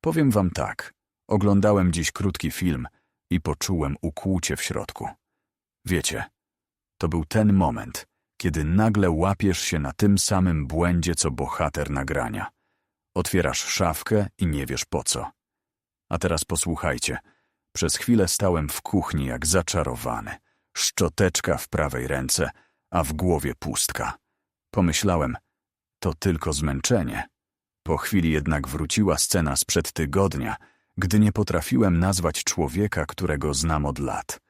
Powiem wam tak. Oglądałem dziś krótki film i poczułem ukłucie w środku. Wiecie, to był ten moment, kiedy nagle łapiesz się na tym samym błędzie, co bohater nagrania. Otwierasz szafkę i nie wiesz po co. A teraz posłuchajcie. Przez chwilę stałem w kuchni jak zaczarowany. Szczoteczka w prawej ręce, a w głowie pustka. Pomyślałem, to tylko zmęczenie. Po chwili jednak wróciła scena sprzed tygodnia, gdy nie potrafiłem nazwać człowieka, którego znam od lat.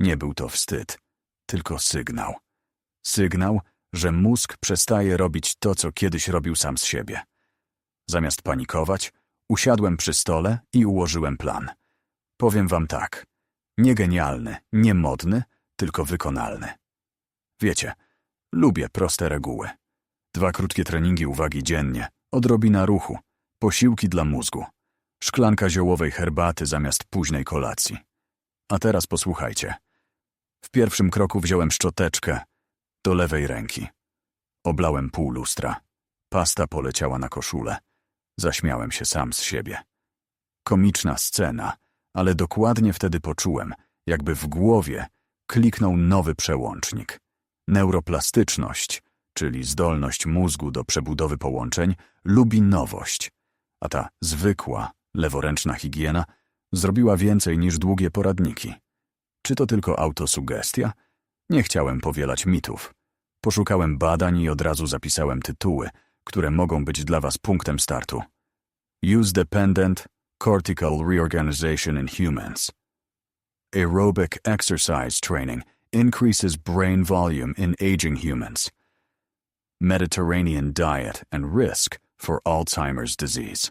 Nie był to wstyd, tylko sygnał. Sygnał, że mózg przestaje robić to, co kiedyś robił sam z siebie. Zamiast panikować, usiadłem przy stole i ułożyłem plan. Powiem wam tak. Nie genialny, nie modny, tylko wykonalny. Wiecie, lubię proste reguły. Dwa krótkie treningi uwagi dziennie, odrobina ruchu, posiłki dla mózgu, szklanka ziołowej herbaty zamiast późnej kolacji. A teraz posłuchajcie. W pierwszym kroku wziąłem szczoteczkę do lewej ręki. Oblałem pół lustra. Pasta poleciała na koszulę. Zaśmiałem się sam z siebie. Komiczna scena, ale dokładnie wtedy poczułem, jakby w głowie kliknął nowy przełącznik. Neuroplastyczność, czyli zdolność mózgu do przebudowy połączeń, lubi nowość, a ta zwykła, leworęczna higiena zrobiła więcej niż długie poradniki. Czy to tylko autosugestia? Nie chciałem powielać mitów. Poszukałem badań i od razu zapisałem tytuły, które mogą być dla Was punktem startu. Use-dependent cortical reorganization in humans. Aerobic exercise training increases brain volume in aging humans. Mediterranean diet and risk for Alzheimer's disease.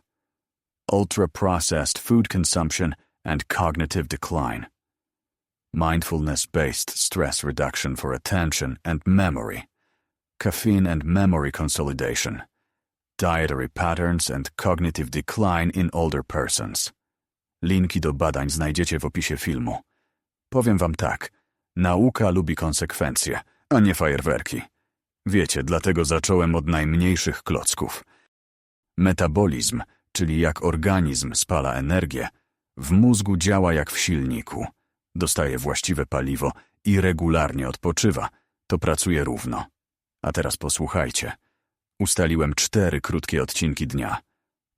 Ultra-processed food consumption and cognitive decline. Mindfulness-based stress reduction for attention and memory. Caffeine and memory consolidation. Dietary patterns and cognitive decline in older persons. Linki do badań znajdziecie w opisie filmu. Powiem wam tak. Nauka lubi konsekwencje, a nie fajerwerki. Wiecie, dlatego zacząłem od najmniejszych klocków. Metabolizm, czyli jak organizm spala energię, w mózgu działa jak w silniku. Dostaje właściwe paliwo i regularnie odpoczywa. To pracuje równo. A teraz posłuchajcie. Ustaliłem cztery krótkie odcinki dnia.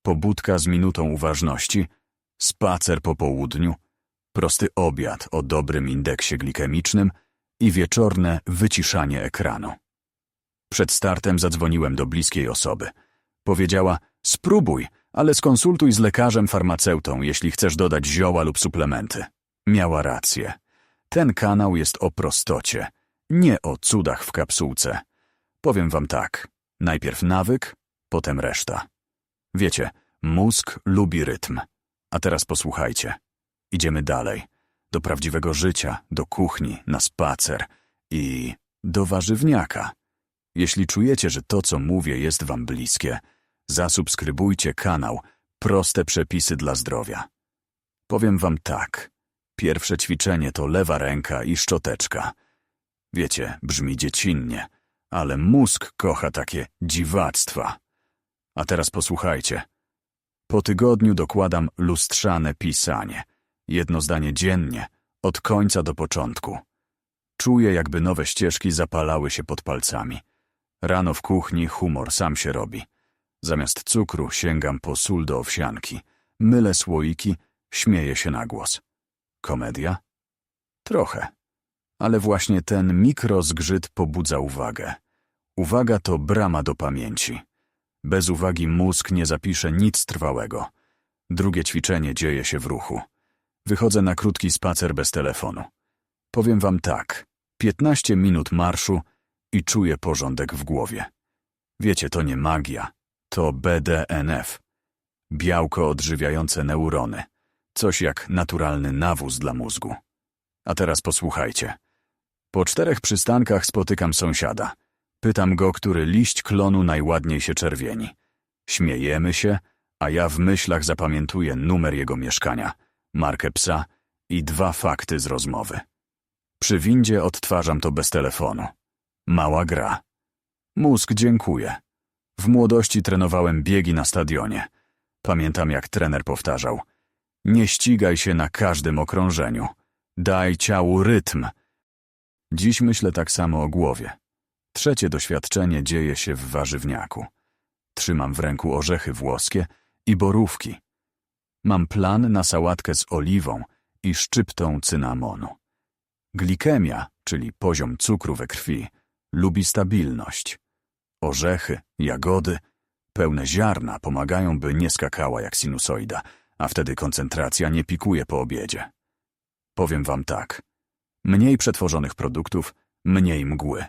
Pobudka z minutą uważności, spacer po południu, prosty obiad o dobrym indeksie glikemicznym i wieczorne wyciszanie ekranu. Przed startem zadzwoniłem do bliskiej osoby. Powiedziała, spróbuj, ale skonsultuj z lekarzem farmaceutą, jeśli chcesz dodać zioła lub suplementy. Miała rację. Ten kanał jest o prostocie, nie o cudach w kapsułce. Powiem wam tak, najpierw nawyk, potem reszta. Wiecie, mózg lubi rytm. A teraz posłuchajcie. Idziemy dalej. Do prawdziwego życia, do kuchni, na spacer i do warzywniaka. Jeśli czujecie, że to, co mówię, jest wam bliskie, zasubskrybujcie kanał Proste Przepisy dla Zdrowia. Powiem wam tak. Pierwsze ćwiczenie to lewa ręka i szczoteczka. Wiecie, brzmi dziecinnie, ale mózg kocha takie dziwactwa. A teraz posłuchajcie. Po tygodniu dokładam lustrzane pisanie. Jedno zdanie dziennie, od końca do początku. Czuję, jakby nowe ścieżki zapalały się pod palcami. Rano w kuchni humor sam się robi. Zamiast cukru sięgam po sól do owsianki. Mylę słoiki, śmieję się na głos. Komedia? Trochę. Ale właśnie ten mikrozgrzyt pobudza uwagę. Uwaga to brama do pamięci. Bez uwagi mózg nie zapisze nic trwałego. Drugie ćwiczenie dzieje się w ruchu. Wychodzę na krótki spacer bez telefonu. Powiem wam tak. 15 minut marszu i czuję porządek w głowie. Wiecie, to nie magia. To BDNF. Białko odżywiające neurony. Coś jak naturalny nawóz dla mózgu. A teraz posłuchajcie. Po czterech przystankach spotykam sąsiada. Pytam go, który liść klonu najładniej się czerwieni. Śmiejemy się, a ja w myślach zapamiętuję numer jego mieszkania, markę psa i dwa fakty z rozmowy. Przy windzie odtwarzam to bez telefonu. Mała gra. Mózg dziękuję. W młodości trenowałem biegi na stadionie. Pamiętam, jak trener powtarzał: Nie ścigaj się na każdym okrążeniu. Daj ciału rytm. Dziś myślę tak samo o głowie. Trzecie doświadczenie dzieje się w warzywniaku. Trzymam w ręku orzechy włoskie i borówki. Mam plan na sałatkę z oliwą i szczyptą cynamonu. Glikemia, czyli poziom cukru we krwi, lubi stabilność. Orzechy, jagody, pełne ziarna pomagają, by nie skakała jak sinusoida, a wtedy koncentracja nie pikuje po obiedzie. Powiem wam tak. Mniej przetworzonych produktów, mniej mgły.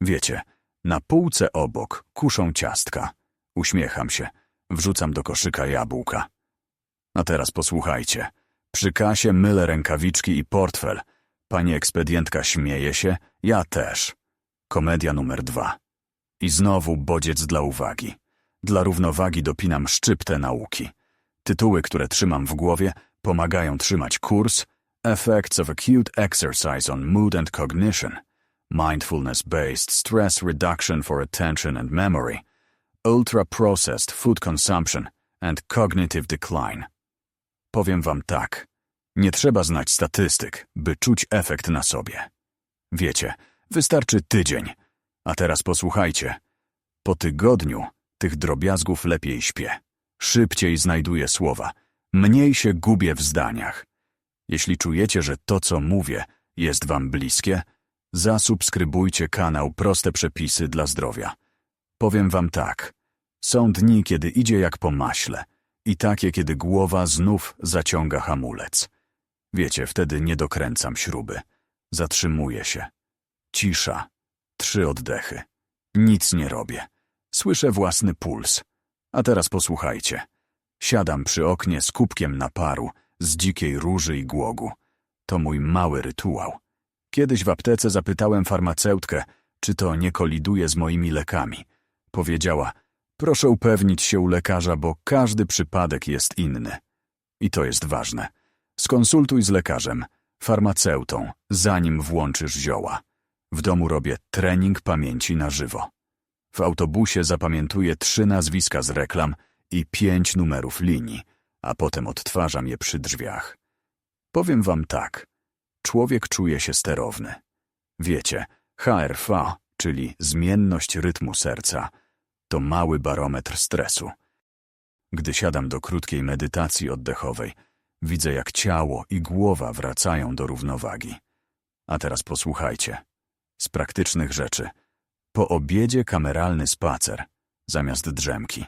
Wiecie, na półce obok kuszą ciastka. Uśmiecham się, wrzucam do koszyka jabłka. A teraz posłuchajcie. Przy kasie mylę rękawiczki i portfel. Pani ekspedientka śmieje się, ja też. Komedia numer dwa. I znowu bodziec dla uwagi. Dla równowagi dopinam szczyptę nauki. Tytuły, które trzymam w głowie, pomagają trzymać kurs Effects of Acute Exercise on Mood and Cognition Mindfulness-Based Stress Reduction for Attention and Memory Ultra-Processed Food Consumption and Cognitive Decline Powiem wam tak. Nie trzeba znać statystyk, by czuć efekt na sobie. Wiecie, wystarczy tydzień. A teraz posłuchajcie. Po tygodniu tych drobiazgów lepiej śpię. Szybciej znajduję słowa. Mniej się gubię w zdaniach. Jeśli czujecie, że to, co mówię, jest wam bliskie, zasubskrybujcie kanał Proste Przepisy dla Zdrowia. Powiem wam tak. Są dni, kiedy idzie jak po maśle i takie, kiedy głowa znów zaciąga hamulec. Wiecie, wtedy nie dokręcam śruby. Zatrzymuję się. Cisza. Trzy oddechy. Nic nie robię. Słyszę własny puls. A teraz posłuchajcie. Siadam przy oknie z kubkiem naparu, z dzikiej róży i głogu. To mój mały rytuał. Kiedyś w aptece zapytałem farmaceutkę, czy to nie koliduje z moimi lekami. Powiedziała, proszę upewnić się u lekarza, bo każdy przypadek jest inny. I to jest ważne. Skonsultuj z lekarzem, farmaceutą, zanim włączysz zioła. W domu robię trening pamięci na żywo. W autobusie zapamiętuję trzy nazwiska z reklam i pięć numerów linii, a potem odtwarzam je przy drzwiach. Powiem wam tak. Człowiek czuje się sterowny. Wiecie, HRV, czyli zmienność rytmu serca, to mały barometr stresu. Gdy siadam do krótkiej medytacji oddechowej, widzę jak ciało i głowa wracają do równowagi. A teraz posłuchajcie. Z praktycznych rzeczy. Po obiedzie kameralny spacer, zamiast drzemki.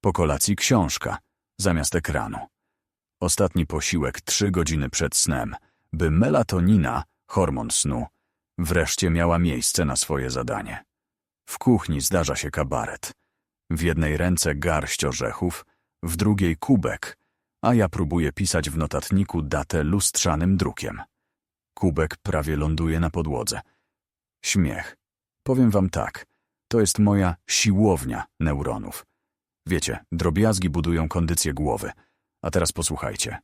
Po kolacji książka, zamiast ekranu. Ostatni posiłek trzy godziny przed snem, by melatonina, hormon snu, wreszcie miała miejsce na swoje zadanie. W kuchni zdarza się kabaret. W jednej ręce garść orzechów, w drugiej kubek, a ja próbuję pisać w notatniku datę lustrzanym drukiem. Kubek prawie ląduje na podłodze. Śmiech. Powiem wam tak, to jest moja siłownia neuronów. Wiecie, drobiazgi budują kondycję głowy. A teraz posłuchajcie.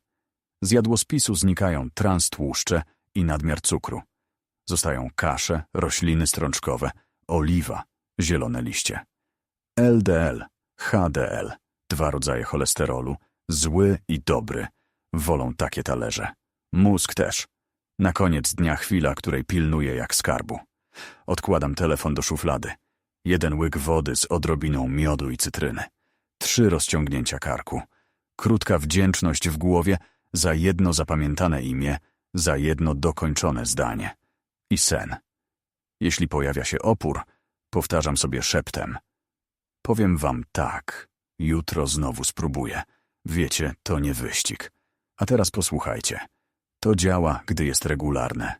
Z jadłospisu znikają transtłuszcze i nadmiar cukru. Zostają kasze, rośliny strączkowe, oliwa, zielone liście. LDL, HDL, dwa rodzaje cholesterolu, zły i dobry, wolą takie talerze. Mózg też. Na koniec dnia chwila, której pilnuję jak skarbu. Odkładam telefon do szuflady. Jeden łyk wody z odrobiną miodu i cytryny. Trzy rozciągnięcia karku. Krótka wdzięczność w głowie za jedno zapamiętane imię, za jedno dokończone zdanie. I sen. Jeśli pojawia się opór, powtarzam sobie szeptem. Powiem wam tak. Jutro znowu spróbuję. Wiecie, to nie wyścig. A teraz posłuchajcie. To działa, gdy jest regularne.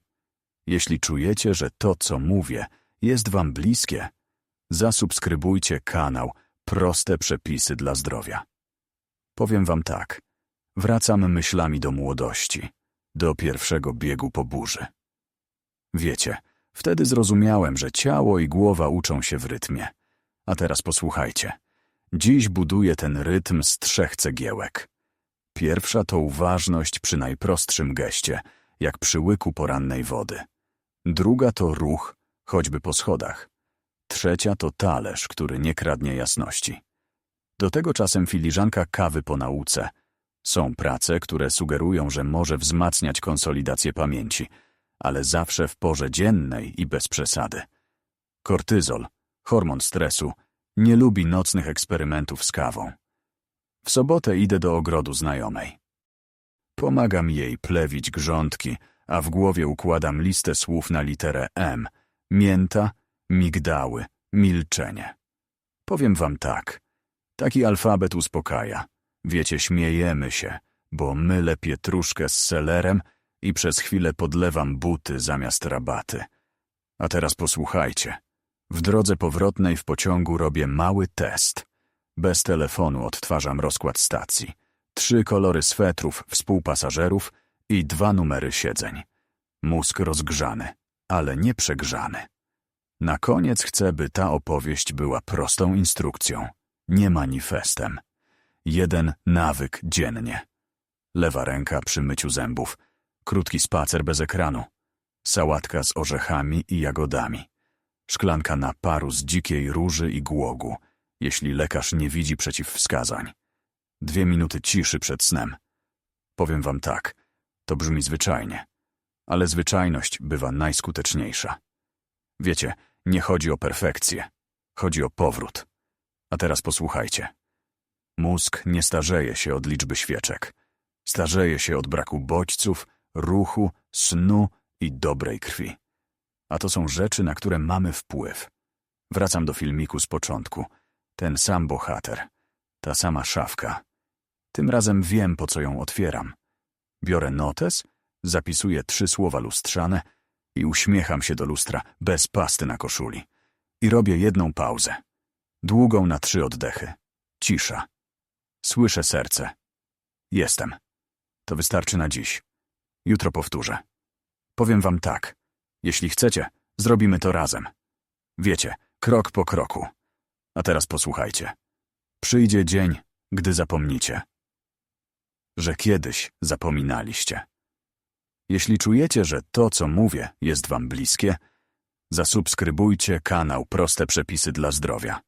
Jeśli czujecie, że to, co mówię, jest wam bliskie, zasubskrybujcie kanał Proste Przepisy dla Zdrowia. Powiem wam tak. Wracam myślami do młodości, do pierwszego biegu po burzy. Wiecie, wtedy zrozumiałem, że ciało i głowa uczą się w rytmie. A teraz posłuchajcie. Dziś buduję ten rytm z trzech cegiełek. Pierwsza to uważność przy najprostszym geście, jak przy łyku porannej wody. Druga to ruch, choćby po schodach. Trzecia to talerz, który nie kradnie jasności. Do tego czasem filiżanka kawy po nauce. Są prace, które sugerują, że może wzmacniać konsolidację pamięci, ale zawsze w porze dziennej i bez przesady. Kortyzol, hormon stresu, nie lubi nocnych eksperymentów z kawą. W sobotę idę do ogrodu znajomej. Pomagam jej plewić grządki, a w głowie układam listę słów na literę M. Mięta, migdały, milczenie. Powiem wam tak. Taki alfabet uspokaja. Wiecie, śmiejemy się, bo mylę pietruszkę z selerem i przez chwilę podlewam buty zamiast rabaty. A teraz posłuchajcie. W drodze powrotnej w pociągu robię mały test. Bez telefonu odtwarzam rozkład stacji. Trzy kolory swetrów współpasażerów i dwa numery siedzeń. Mózg rozgrzany, ale nie przegrzany. Na koniec chcę, by ta opowieść była prostą instrukcją, nie manifestem. Jeden nawyk dziennie. Lewa ręka przy myciu zębów, krótki spacer bez ekranu, sałatka z orzechami i jagodami, szklanka naparu z dzikiej róży i głogu, jeśli lekarz nie widzi przeciwwskazań. Dwie minuty ciszy przed snem. Powiem wam tak, to brzmi zwyczajnie, ale zwyczajność bywa najskuteczniejsza. Wiecie, nie chodzi o perfekcję, chodzi o powrót. A teraz posłuchajcie. Mózg nie starzeje się od liczby świeczek. Starzeje się od braku bodźców, ruchu, snu i dobrej krwi. A to są rzeczy, na które mamy wpływ. Wracam do filmiku z początku. Ten sam bohater, ta sama szafka. Tym razem wiem, po co ją otwieram. Biorę notes, zapisuję trzy słowa lustrzane i uśmiecham się do lustra bez pasty na koszuli. I robię jedną pauzę. Długą na trzy oddechy. Cisza. Słyszę serce. Jestem. To wystarczy na dziś. Jutro powtórzę. Powiem wam tak. Jeśli chcecie, zrobimy to razem. Wiecie, krok po kroku. A teraz posłuchajcie. Przyjdzie dzień, gdy zapomnicie. Że kiedyś zapominaliście. Jeśli czujecie, że to, co mówię, jest wam bliskie, zasubskrybujcie kanał Proste Przepisy dla Zdrowia.